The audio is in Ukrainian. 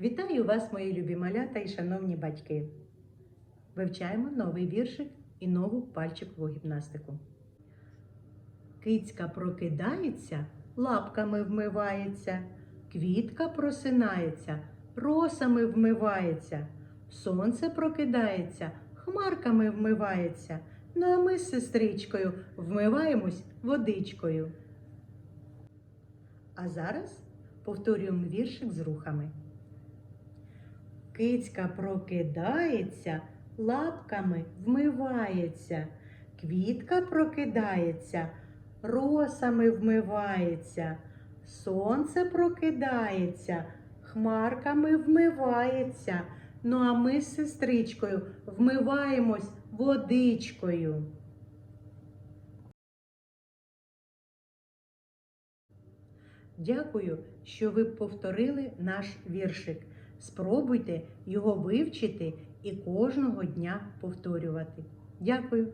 Вітаю вас, мої любі малята і шановні батьки. Вивчаємо новий віршик і нову пальчикову гімнастику. Кицька прокидається, лапками вмивається, квітка просинається, росами вмивається, сонце прокидається, хмарками вмивається. Ну а ми з сестричкою вмиваємось водичкою. А зараз повторюємо віршик з рухами. Кицька прокидається, лапками вмивається, квітка прокидається, росами вмивається, сонце прокидається, хмарками вмивається. Ну а ми з сестричкою вмиваємось водичкою. Дякую, що ви повторили наш віршик. Спробуйте його вивчити і кожного дня повторювати. Дякую!